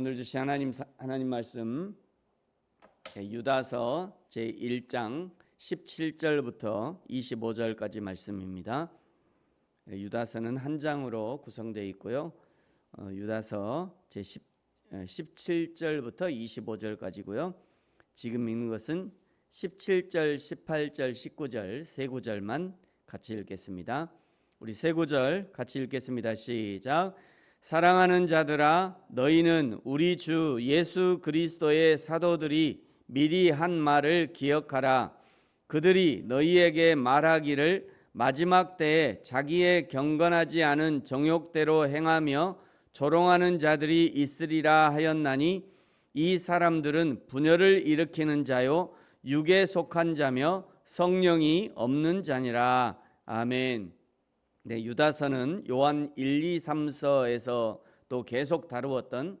오늘 주신 하나님 사- 하나님 말씀 예, 유다서 제 1장 17절부터 25절까지 말씀입니다. 예, 유다서는 한 장으로 구성되어 있고요. 어, 유다서 제 10, 17절부터 25절까지고요. 지금 읽는 것은 17절, 18절, 19절 세 구절만 같이 읽겠습니다. 우리 세 구절 같이 읽겠습니다. 시작. 사랑하는 자들아 너희는 우리 주 예수 그리스도의 사도들이 미리 한 말을 기억하라 그들이 너희에게 말하기를 마지막 때에 자기의 경건하지 않은 정욕대로 행하며 조롱하는 자들이 있으리라 하였나니 이 사람들은 분열을 일으키는 자요 육에 속한 자며 성령이 없는 자니라 아멘. 네, 유다서는 요한 1, 2, 3서에서 또 계속 다루었던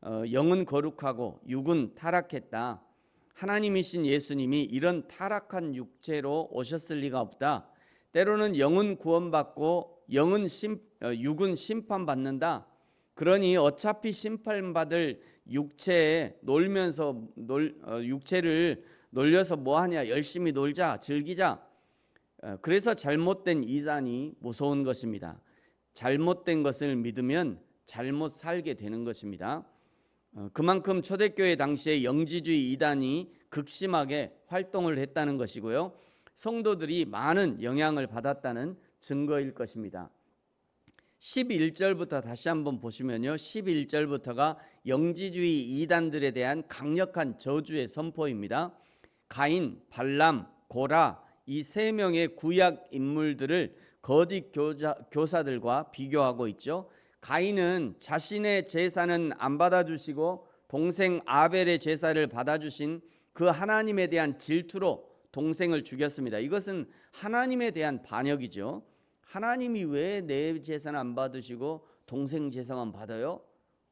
어, 영은 거룩하고 육은 타락했다. 하나님이신 예수님이 이런 타락한 육체로 오셨을 리가 없다. 때로는 영은 구원받고 영은 심, 어, 육은 심판받는다. 그러니 어차피 심판받을 육체에 놀면서 놀, 어, 육체를 놀려서 뭐하냐 열심히 놀자 즐기자 어, 그래서 잘못된 이단이 무서운 것입니다. 잘못된 것을 믿으면 잘못 살게 되는 것입니다. 어, 그만큼 초대교회 당시에 영지주의 이단이 극심하게 활동을 했다는 것이고요. 성도들이 많은 영향을 받았다는 증거일 것입니다. 11절부터 다시 한번 보시면요. 11절부터가 영지주의 이단들에 대한 강력한 저주의 선포입니다. 가인, 발람, 고라 이 세 명의 구약 인물들을 거짓 교자, 교사들과 비교하고 있죠. 가인은 자신의 제사는 안 받아주시고 동생 아벨의 제사를 받아주신 그 하나님에 대한 질투로 동생을 죽였습니다. 이것은 하나님에 대한 반역이죠. 하나님이 왜 내 제사는 안 받으시고 동생 제사만 받아요?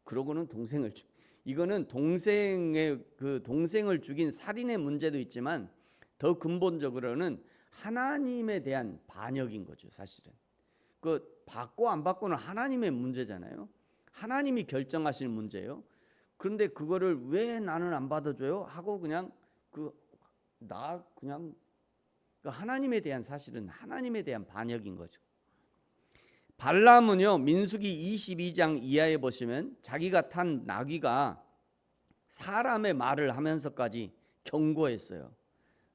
그러고는 동생을 죽. 이거는 동생의 그 동생을 죽인 살인의 문제도 있지만 더 근본적으로는 하나님에 대한 반역인 거죠, 사실은. 그 받고 안 받고는 하나님의 문제잖아요. 하나님이 결정하실 문제예요. 그런데 그거를 왜 나는 안 받아줘요? 하고 그냥 그 나 그냥 그 하나님에 대한 사실은 하나님에 대한 반역인 거죠. 발람은요 민수기 22장 이하에 보시면 자기가 탄 나귀가 사람의 말을 하면서까지 경고했어요.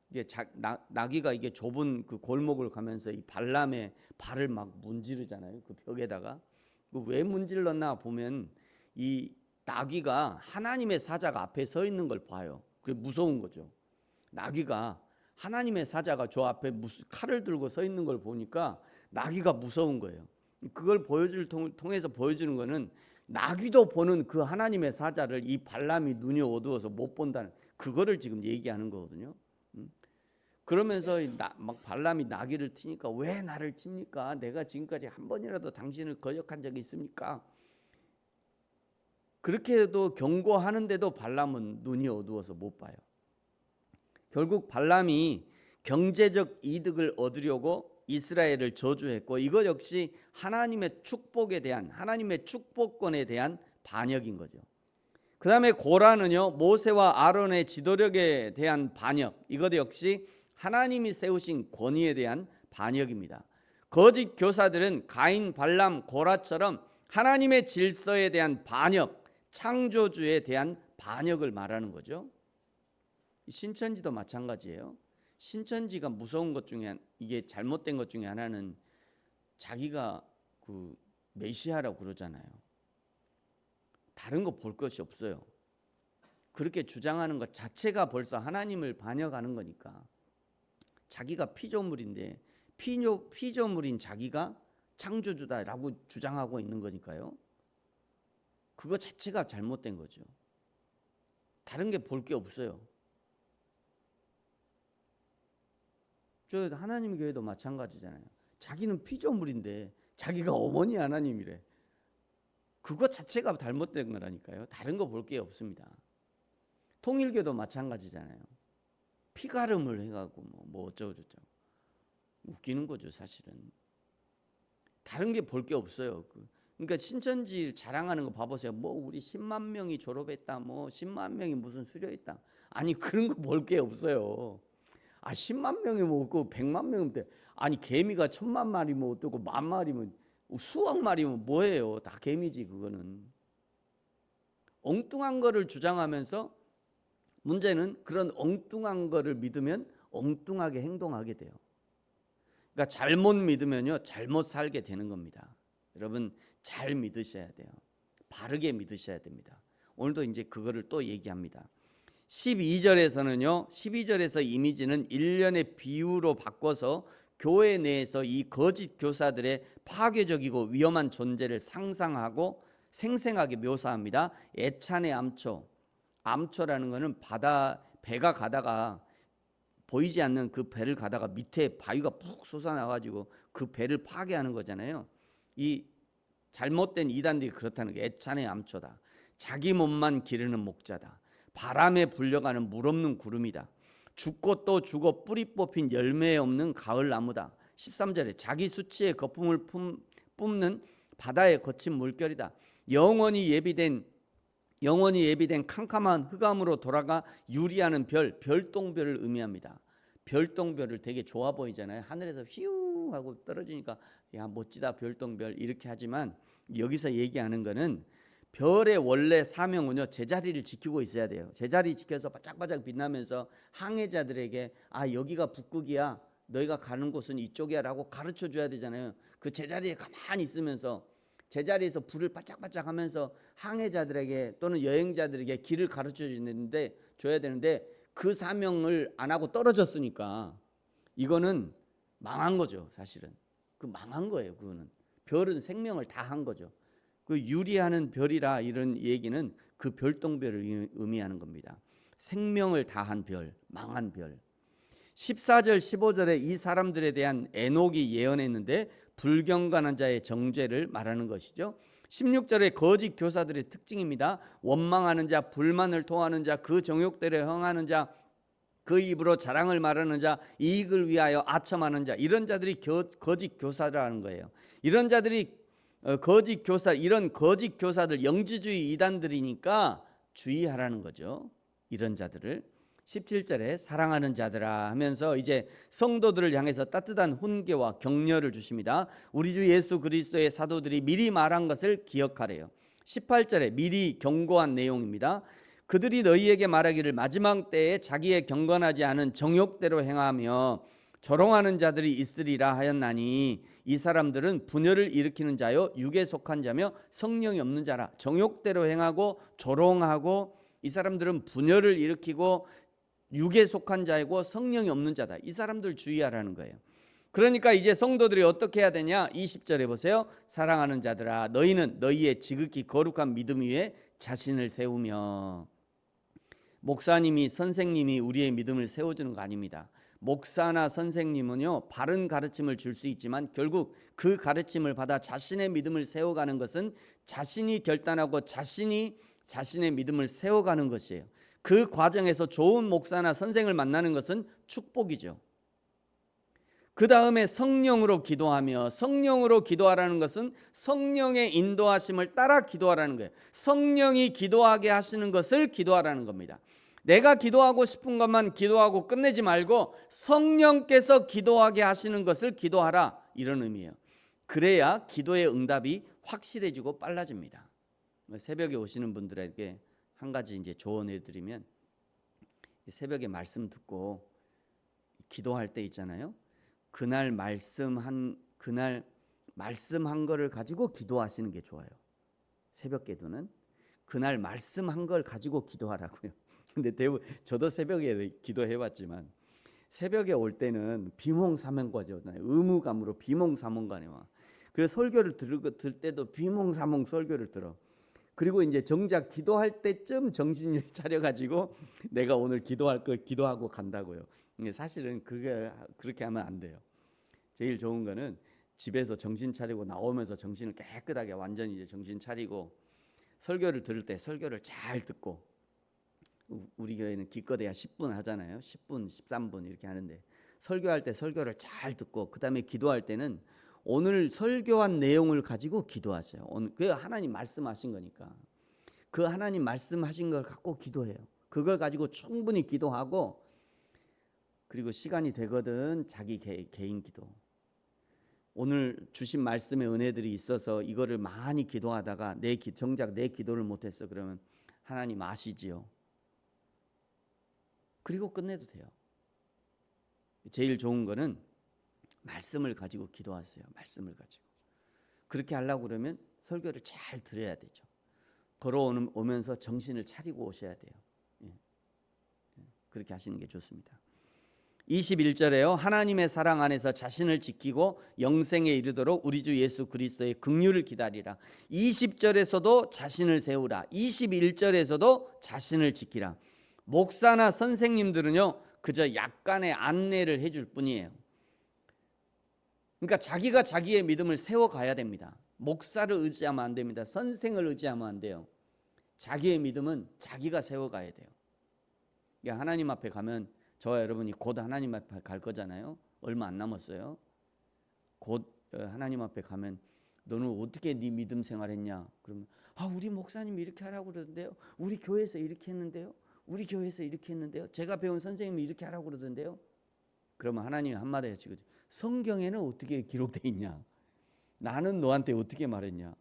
이게 자, 나, 나귀가 이게 좁은 그 골목을 가면서 이 발람의 발을 막 문지르잖아요. 그 벽에다가 그왜 문질렀나 보면 이 나귀가 하나님의 사자가 앞에 서 있는 걸 봐요. 그게 무서운 거죠. 나귀가 하나님의 사자가 저 앞에 무슨 칼을 들고 서 있는 걸 보니까 나귀가 무서운 거예요. 그걸 보여줄 통해서 보여주는 거는 나귀도 보는 그 하나님의 사자를 이 발람이 눈이 어두워서 못 본다는 그거를 지금 얘기하는 거거든요. 음? 그러면서 나, 막 발람이 나귀를 튀니까 왜 나를 칩니까? 내가 지금까지 한 번이라도 당신을 거역한 적이 있습니까? 그렇게 해도 경고하는데도 발람은 눈이 어두워서 못 봐요. 결국 발람이 경제적 이득을 얻으려고 이스라엘을 저주했고 이것 역시 하나님의 축복에 대한 하나님의 축복권에 대한 반역인 거죠. 그다음에 고라는요 모세와 아론의 지도력에 대한 반역 이것 역시 하나님이 세우신 권위에 대한 반역입니다. 거짓 교사들은 가인, 발람, 고라처럼 하나님의 질서에 대한 반역, 창조주에 대한 반역을 말하는 거죠. 신천지도 마찬가지예요. 신천지가 무서운 것 중에 이게 잘못된 것 중에 하나는 자기가 그 메시아라고 그러잖아요. 다른 거 볼 것이 없어요. 그렇게 주장하는 것 자체가 벌써 하나님을 반역하는 거니까 자기가 피조물인데 피조, 피조물인 자기가 창조주다라고 주장하고 있는 거니까요. 그거 자체가 잘못된 거죠. 다른 게 볼 게 없어요. 저 하나님 교회도 마찬가지잖아요. 자기는 피조물인데 자기가 어머니 하나님이래. 그것 자체가 잘못된 거라니까요. 다른 거 볼 게 없습니다. 통일교도 마찬가지잖아요. 피가름을 해가고 뭐, 뭐 어쩌고 저쩌고 웃기는 거죠 사실은. 다른 게 볼 게 없어요. 그 그러니까 신천지 자랑하는 거 봐보세요. 뭐 우리 10만 명이 졸업했다. 뭐 10만 명이 무슨 수료했다. 아니 그런 거 볼 게 없어요. 아 10만 명이 뭐 없고 100만 명이면 돼. 아니 개미가 천만 마리면 어떻고 만 마리면 수억 마리면 뭐예요? 다 개미지 그거는. 엉뚱한 거를 주장하면서 문제는 그런 엉뚱한 거를 믿으면 엉뚱하게 행동하게 돼요. 그러니까 잘못 믿으면요 잘못 살게 되는 겁니다. 여러분 잘 믿으셔야 돼요. 바르게 믿으셔야 됩니다. 오늘도 이제 그거를 또 얘기합니다. 12절에서는요. 12절에서 이미지는 일련의 비유로 바꿔서 교회 내에서 이 거짓 교사들의 파괴적이고 위험한 존재를 상상하고 생생하게 묘사합니다. 애찬의 암초. 암초라는 것은 바다 배가 가다가 보이지 않는 그 배를 가다가 밑에 바위가 푹 솟아나 가지고 그 배를 파괴하는 거잖아요. 이 잘못된 이단들이 그렇다는 게 애찬의 암초다. 자기 몸만 기르는 목자다. 바람에 불려가는 물 없는 구름이다. 죽고 또 죽어 뿌리 뽑힌 열매 없는 가을 나무다. 13절에 자기 수치의 거품을 품, 뿜는 바다의 거친 물결이다. 영원히 예비된 영원히 예비된 캄캄한 흑암으로 돌아가 유리하는 별, 별똥별을 의미합니다. 별똥별을 되게 좋아 보이잖아요. 하늘에서 휘우 하고 떨어지니까 야 멋지다 별똥별 이렇게 하지만 여기서 얘기하는 거는 별의 원래 사명은요 제자리를 지키고 있어야 돼요. 제자리 지켜서 바짝바짝 빛나면서 항해자들에게 아 여기가 북극이야 너희가 가는 곳은 이쪽이야라고 가르쳐 줘야 되잖아요. 그 제자리에 가만히 있으면서 제자리에서 불을 바짝바짝 하면서 항해자들에게 또는 여행자들에게 길을 가르쳐 주는데 줘야 되는데 그 사명을 안 하고 떨어졌으니까 이거는 망한 거죠, 사실은. 그 망한 거예요, 그거는. 별은 생명을 다 한 거죠. 그 유리하는 별이라 이런 얘기는 그 별똥별을 의미하는 겁니다. 생명을 다한 별, 망한 별. 14절 15절에 이 사람들에 대한 에녹이 예언했는데 불경건한 자의 정죄를 말하는 것이죠. 16절에 거짓 교사들의 특징입니다. 원망하는 자, 불만을 토하는 자, 그 정욕대로 행하는 자, 그 입으로 자랑을 말하는 자, 이익을 위하여 아첨하는 자, 이런 자들이 겨, 거짓 교사라는 거예요. 이런 자들이 어, 거짓 교사, 이런 거짓 교사들 영지주의 이단들이니까 주의하라는 거죠. 이런 자들을 17절에 사랑하는 자들아 하면서 이제 성도들을 향해서 따뜻한 훈계와 격려를 주십니다. 우리 주 예수 그리스도의 사도들이 미리 말한 것을 기억하래요. 18절에 미리 경고한 내용입니다. 그들이 너희에게 말하기를 마지막 때에 자기의 경건하지 않은 정욕대로 행하며 조롱하는 자들이 있으리라 하였나니 이 사람들은 분열을 일으키는 자요 육에 속한 자며 성령이 없는 자라 정욕대로 행하고 조롱하고 이 사람들은 분열을 일으키고 육에 속한 자이고 성령이 없는 자다. 이 사람들 주의하라는 거예요. 그러니까 이제 성도들이 어떻게 해야 되냐? 20절에 보세요. 사랑하는 자들아 너희는 너희의 지극히 거룩한 믿음 위에 자신을 세우며 목사님이 선생님이 우리의 믿음을 세워주는 거 아닙니다. 목사나 선생님은요 바른 가르침을 줄 수 있지만 결국 그 가르침을 받아 자신의 믿음을 세워가는 것은 자신이 결단하고 자신이 자신의 믿음을 세워가는 것이에요. 그 과정에서 좋은 목사나 선생을 만나는 것은 축복이죠. 그 다음에 성령으로 기도하며 성령으로 기도하라는 것은 성령의 인도하심을 따라 기도하라는 거예요. 성령이 기도하게 하시는 것을 기도하라는 겁니다. 내가 기도하고 싶은 것만 기도하고 끝내지 말고 성령께서 기도하게 하시는 것을 기도하라 이런 의미예요. 그래야 기도의 응답이 확실해지고 빨라집니다. 새벽에 오시는 분들에게 한 가지 이제 조언해 드리면 새벽에 말씀 듣고 기도할 때 있잖아요. 그날 말씀한 그날 말씀한 거를 가지고 기도하시는 게 좋아요. 새벽 기도는 그날 말씀한 걸 가지고 기도하라고요. 근데 대부분 저도 새벽에 기도해 봤지만 새벽에 올 때는 비몽사몽과잖아요. 의무감으로 비몽사몽간에 와. 그래서 설교를 들, 들 때도 비몽사몽 설교를 들어. 그리고 이제 정작 기도할 때쯤 정신이 차려가지고 내가 오늘 기도할 걸 기도하고 간다고요. 사실은 그게 그렇게 하면 안 돼요. 제일 좋은 거는 집에서 정신 차리고 나오면서 정신을 깨끗하게 완전히 이제 정신 차리고 설교를 들을 때 설교를 잘 듣고 우리 교회는 기껏해야 10분 하잖아요. 10분, 13분 이렇게 하는데 설교할 때 설교를 잘 듣고 그다음에 기도할 때는 오늘 설교한 내용을 가지고 기도하세요. 오늘 그 하나님 말씀하신 거니까 그 하나님 말씀하신 걸 갖고 기도해요. 그걸 가지고 충분히 기도하고 그리고 시간이 되거든 자기 개, 개인 기도. 오늘 주신 말씀의 은혜들이 있어서 이거를 많이 기도하다가 내 기, 정작 내 기도를 못했어 그러면 하나님 아시지요. 그리고 끝내도 돼요. 제일 좋은 거는 말씀을 가지고 기도하세요. 말씀을 가지고 그렇게 하려고 그러면 설교를 잘 들어야 되죠. 걸어오면서 정신을 차리고 오셔야 돼요. 예. 예. 그렇게 하시는 게 좋습니다. 21절에요. 하나님의 사랑 안에서 자신을 지키고 영생에 이르도록 우리 주 예수 그리스도의 긍휼을 기다리라. 20절에서도 자신을 세우라. 21절에서도 자신을 지키라. 목사나 선생님들은요. 그저 약간의 안내를 해줄 뿐이에요. 그러니까 자기가 자기의 믿음을 세워 가야 됩니다. 목사를 의지하면 안 됩니다. 선생을 의지하면 안 돼요. 자기의 믿음은 자기가 세워 가야 돼요. 그러니까 하나님 앞에 가면 저와 여러분이 곧 하나님 앞에 갈 거잖아요. 얼마 안 남았어요. 곧 어, 하나님 앞에 가면 너는 어떻게 네 믿음 생활했냐? 그러면 아 우리 목사님이 이렇게 하라고 그러던데요. 우리 교회에서 이렇게 했는데요. 우리 교회에서 이렇게 했는데요. 제가 배운 선생님이 이렇게 하라고 그러던데요. 그러면 하나님이 한마디 하시고 성경에는 어떻게 기록돼 있냐? 나는 너한테 어떻게 말했냐?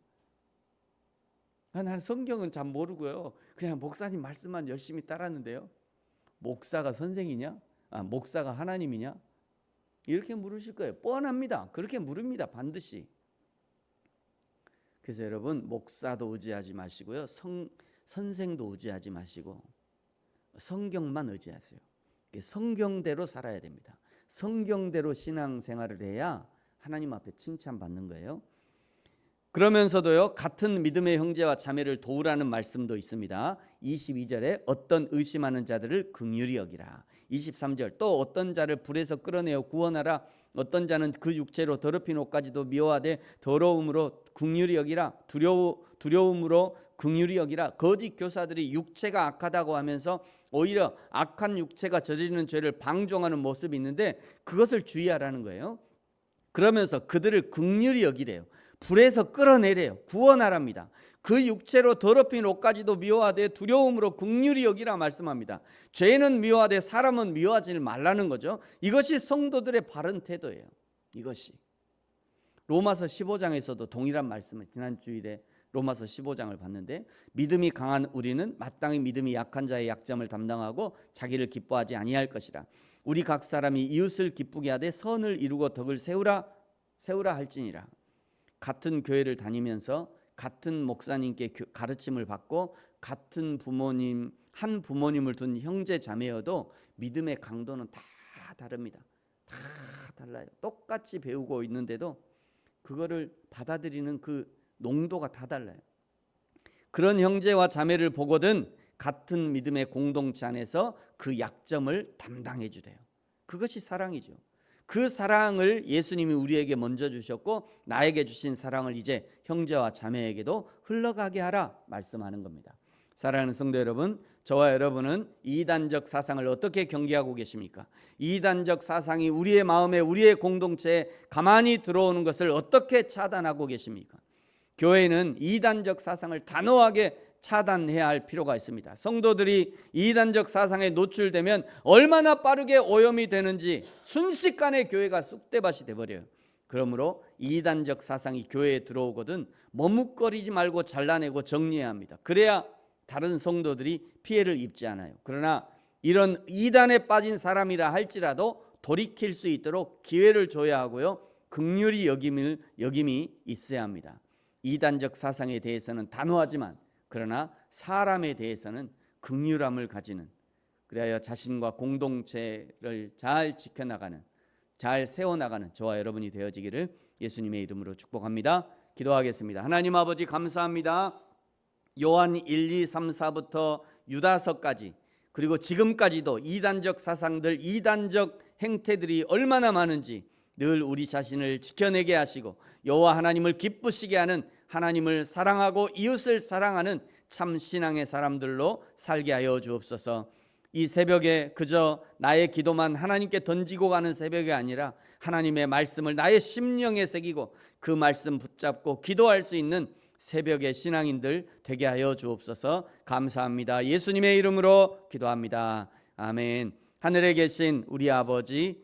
아, 난 성경은 잘 모르고요. 그냥 목사님 말씀만 열심히 따랐는데요. 목사가 선생이냐? 아, 목사가 하나님이냐? 이렇게 물으실 거예요. 뻔합니다. 그렇게 물습니다. 반드시. 그래서 여러분 목사도 의지하지 마시고요. 성 선생도 의지하지 마시고 성경만 의지하세요. 성경대로 살아야 됩니다. 성경대로 신앙생활을 해야 하나님 앞에 칭찬받는 거예요. 그러면서도요 같은 믿음의 형제와 자매를 도우라는 말씀도 있습니다. 22절에 어떤 의심하는 자들을 긍휼히 여기라. 23절 또 어떤 자를 불에서 끌어내어 구원하라. 어떤 자는 그 육체로 더럽힌 옷까지도 미워하되 더러움으로 긍휼히 여기라. 두려워 두려움으로 긍휼히 여기라. 거짓 교사들이 육체가 악하다고 하면서 오히려 악한 육체가 저지르는 죄를 방종하는 모습이 있는데 그것을 주의하라는 거예요. 그러면서 그들을 긍휼히 여기래요. 불에서 끌어내래요. 구원하랍니다. 그 육체로 더럽힌 옷까지도 미워하되 두려움으로 국률이 여기라 말씀합니다. 죄는 미워하되 사람은 미워하지 말라는 거죠. 이것이 성도들의 바른 태도예요. 이것이 로마서 15장에서도 동일한 말씀을 지난 주일에 로마서 15장을 봤는데 믿음이 강한 우리는 마땅히 믿음이 약한 자의 약점을 담당하고 자기를 기뻐하지 아니할 것이라. 우리 각 사람이 이웃을 기쁘게 하되 선을 이루고 덕을 세우라 세우라 할지니라. 같은 교회를 다니면서 같은 목사님께 가르침을 받고 같은 부모님 한 부모님을 둔 형제 자매여도 믿음의 강도는 다 다릅니다. 다 달라요. 똑같이 배우고 있는데도 그거를 받아들이는 그 농도가 다 달라요. 그런 형제와 자매를 보거든 같은 믿음의 공동체 안에서 그 약점을 담당해 주래요. 그것이 사랑이죠. 그 사랑을 예수님이 우리에게 먼저 주셨고 나에게 주신 사랑을 이제 형제와 자매에게도 흘러가게 하라 말씀하는 겁니다. 사랑하는 성도 여러분, 저와 여러분은 이단적 사상을 어떻게 경계하고 계십니까? 이단적 사상이 우리의 마음에 우리의 공동체에 가만히 들어오는 것을 어떻게 차단하고 계십니까? 교회는 이단적 사상을 단호하게 차단해야 할 필요가 있습니다. 성도들이 이단적 사상에 노출되면 얼마나 빠르게 오염이 되는지 순식간에 교회가 쑥대밭이 돼버려요. 그러므로 이단적 사상이 교회에 들어오거든 머뭇거리지 말고 잘라내고 정리해야 합니다. 그래야 다른 성도들이 피해를 입지 않아요. 그러나 이런 이단에 빠진 사람이라 할지라도 돌이킬 수 있도록 기회를 줘야 하고요. 극률이 여김을 여김이 있어야 합니다. 이단적 사상에 대해서는 단호하지만 그러나 사람에 대해서는 극률함을 가지는 그래야 자신과 공동체를 잘 지켜나가는 잘 세워나가는 저와 여러분이 되어지기를 예수님의 이름으로 축복합니다. 기도하겠습니다. 하나님 아버지 감사합니다. 요한 1, 2, 3, 4부터 유다서까지 그리고 지금까지도 이단적 사상들, 이단적 행태들이 얼마나 많은지 늘 우리 자신을 지켜내게 하시고 여호와 하나님을 기쁘시게 하는 하나님을 사랑하고 이웃을 사랑하는 참 신앙의 사람들로 살게 하여 주옵소서. 이 새벽에 그저 나의 기도만 하나님께 던지고 가는 새벽이 아니라 하나님의 말씀을 나의 심령에 새기고 그 말씀 붙잡고 기도할 수 있는 새벽의 신앙인들 되게 하여 주옵소서 감사합니다. 예수님의 이름으로 기도합니다. 아멘. 하늘에 계신 우리 아버지,